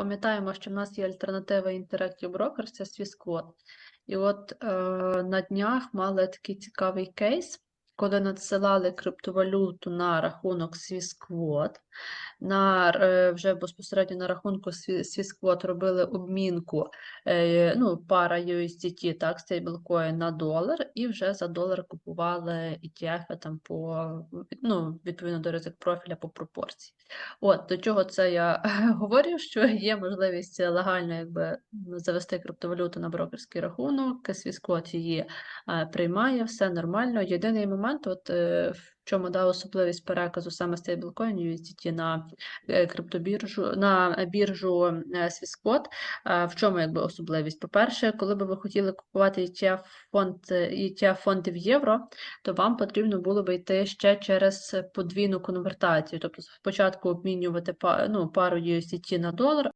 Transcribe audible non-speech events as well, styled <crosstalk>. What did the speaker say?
пам'ятаємо, що в нас є альтернатива Interactive Brokers, це Swissquote. І от е, на днях мали такий цікавий кейс, коли надсилали криптовалюту на рахунок Swissquote, на, е, вже безпосередньо на рахунку Swissquote робили обмінку, е, ну, пара USDT, так, стейблкоін на долар, і вже за долар купували ETF там по, ну, відповідно до ризик профіля по пропорції. От, до чого це я <laughs> говорю, що є можливість легально якби завести криптовалюту на брокерський рахунок, Swissquote її е, приймає, все нормально. Єдиний момент, от е, в чому да, особливість переказу саме стейблкоін USDT на е, криптобіржу, на біржу Swissquote, е, в чому якби особливість? По-перше, коли би ви хотіли купувати ETF фонд, ETF фонди в євро, то вам потрібно було би йти ще через подвійну конвертацію. Тобто спочатку обмінювати ну, пару USDT на долар,